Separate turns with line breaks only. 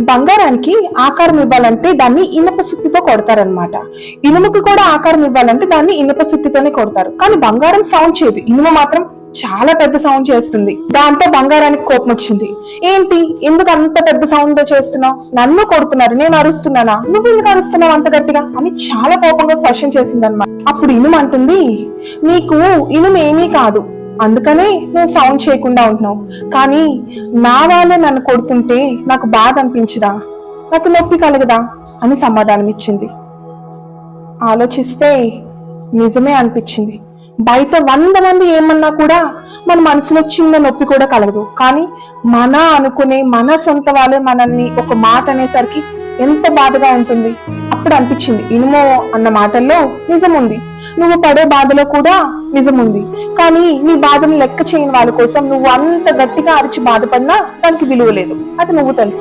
బంగారానికి ఆకారం ఇవ్వాలంటే దాన్ని ఇనుప సుత్తితో కొడతారనమాట ఇనుముకి కూడా ఆకారం ఇవ్వాలంటే దాన్ని ఇనుప సుత్తితోనే కొడతారు. కానీ బంగారం సౌండ్ చేయదు. ఇనుము మాత్రం చాలా పెద్ద సౌండ్ చేస్తుంది. దాంతో బంగారానికి కోపం వచ్చింది. ఏంటి? ఎందుకు అంత పెద్ద సౌండ్ చేస్తున్నావు? నన్ను కొడుతున్నారు. నేను అరుస్తున్నానా? నువ్వు ఎందుకు అరుస్తున్నావు అంత గట్టిగా? అని చాలా కోపంగా క్వశ్చన్ చేసింది అనమాట అప్పుడు ఇనుము అంటుంది నీకు ఇనుము ఏమీ కాదు. అందుకనే నువ్వు సౌండ్ చేయకుండా ఉంటున్నావు. కానీ నా వాళ్ళే నన్ను కొడుతుంటే నాకు బాధ అనిపించదా? నాకు నొప్పి కలగదా? అని సమాధానం ఇచ్చింది. ఆలోచిస్తే నిజమే అనిపించింది. బయట వంద మంది ఏమన్నా కూడా మన మనసులో చిన్న నొప్పి కూడా కలగదు. కానీ మన అనుకునే మన సొంత వాళ్ళే మనల్ని ఒక మాట అనేసరికి ఎంత బాధగా ఉంటుంది. అప్పుడు అనిపించింది ఇనుమో అన్న మాటల్లో నిజం ఉంది నువ్వు పడే బాధలో కూడా నిజం ఉంది కానీ నీ బాధను లెక్క చేయని వాళ్ళ కోసం నువ్వు అంత గట్టిగా అరిచి బాధపడినా దానికి విలువ లేదు. అది నువ్వు తెలుసుకో.